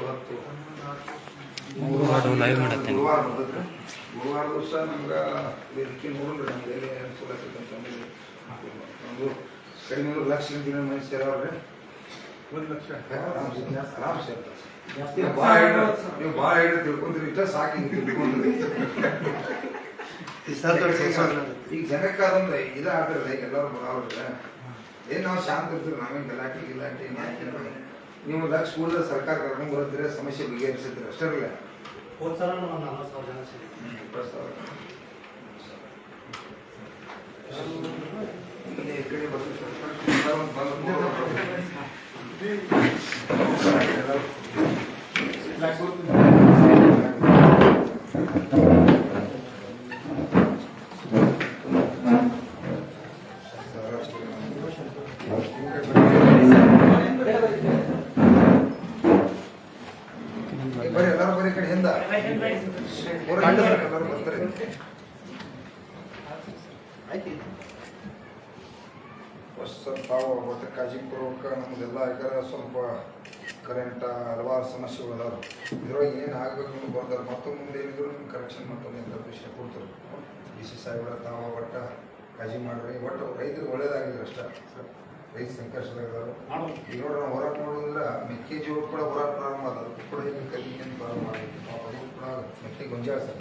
ಹತ್ತು ಗುರುವಾರ ಬಂದಿದ್ರೆ ಗುರುವಾರ ದಿವಸ ನಮ್ಗೆ ವೇದಿಕೆ ನೋಡಿದ್ರೆ ನಮ್ಗೆ ಎಲ್ಲಿ ಅನುಕೂಲ ಆಗ್ತದೆ ಅಂತಂದ್ರೆ ಒಂದು ಕಡಿಮೆ ಒಂದು ಲಕ್ಷ ದಿನ ಮನುಷ್ಯರು ಅವ್ರೆ. ಒಂದು ಲಕ್ಷ. ಆರಾಮ್ಸೆ ಇರ್ತದೆ. ನೀವು ಭಾಳ ಹೇಳಿ ನೀವು ಭಾಳ ಹೇಳಿ ತಿಳ್ಕೊಂಡ್ರಿ ಇಷ್ಟ ಸಾಕಿ ಹಿಂಗೆ ತಿಳ್ಕೊಂಡ್ರಿ. ಈಗ ಜನಕ್ಕೆ ಅದೊಂದು ಇದಾಗ್ತಿರಲ್ಲ ಈಗ ಎಲ್ಲರೂ ಬರೋವ್ರೆ. ಏನು ನಾವು ಶಾಂತ ಇರ್ತೀವಿ ನಾವೇನು ಗಲಾಟೆ ಗಿಲಾಟೆ ಏನಿಲ್ಲ. ನೀವು ಲಕ್ಷ ಕೂಡ ಸರ್ಕಾರ ಕರ್ಕೊಂಡು ಬರ್ತೀರ ಸಮಸ್ಯೆ ಬಗೆಹರಿಸಿದ್ರೆ ಅಷ್ಟೇ ಇರಲ್ಲ ಹೋದ್ ಸಲ ನಾವು ನಲವತ್ತು ಸಾವಿರ ಜನ ಸೇರಿ. ಈ ಕಡೆ ಬರ್ತೀವಿ ಸ್ವಲ್ಪ. ಒಂದು ಎಲ್ಲರೂ ಬರ್ತಾರೆ. ಸ್ವಲ್ಪ ತಾವು ಕಾಜಿಪುರಕ್ಕೆ ನಮ್ಮದೆಲ್ಲ ಯಾಕಂದ್ರೆ ಸ್ವಲ್ಪ ಕರೆಂಟ್ ಹಲವಾರು ಸಮಸ್ಯೆಗಳು ಅದಾವೆ. ಇದ್ರೊಳಗೆ ಏನು ಆಗಬೇಕು ಅಂತ ಬರ್ತಾರೆ ಮತ್ತೊಂದು ಮುಂದೆ ಏನಿದ್ರು ನಿಮ್ಗೆ ಕರೆಕ್ಷನ್ ಮತ್ತೊಂದು ಎಂತ ವಿಷಯ ಕೊಡ್ತಾರೆ ಡಿ ಸಿ ಸಾಹೇಬ್ರ ತಾವ ಒಟ್ಟ ಕಾಜಿ ಮಾಡ್ರಿ ಒಟ್ಟು ರೈತರಿಗೆ ಒಳ್ಳೇದಾಗಲಿ ಅಷ್ಟ. ರೈತ ಸಂಕಷ್ಟದಾಗದಾರು ಈಗ ನೋಡ್ರಿ ಹೋರಾಟ ಮಾಡೋದಿಲ್ಲ ಮೆಕ್ಕೆಜೋಳ ಕೂಡ ಹೋರಾಟ ಪ್ರಾರಂಭ ಆದ ಕೂಡ ಇಲ್ಲಿ ಕಲ್ಲಿಂದ ಪ್ರಾರಂಭ ಪಾಪ ಅದು ಕೂಡ ಮೆಕ್ಕೆ ಗೊಂಜಾಳ ಸರ್.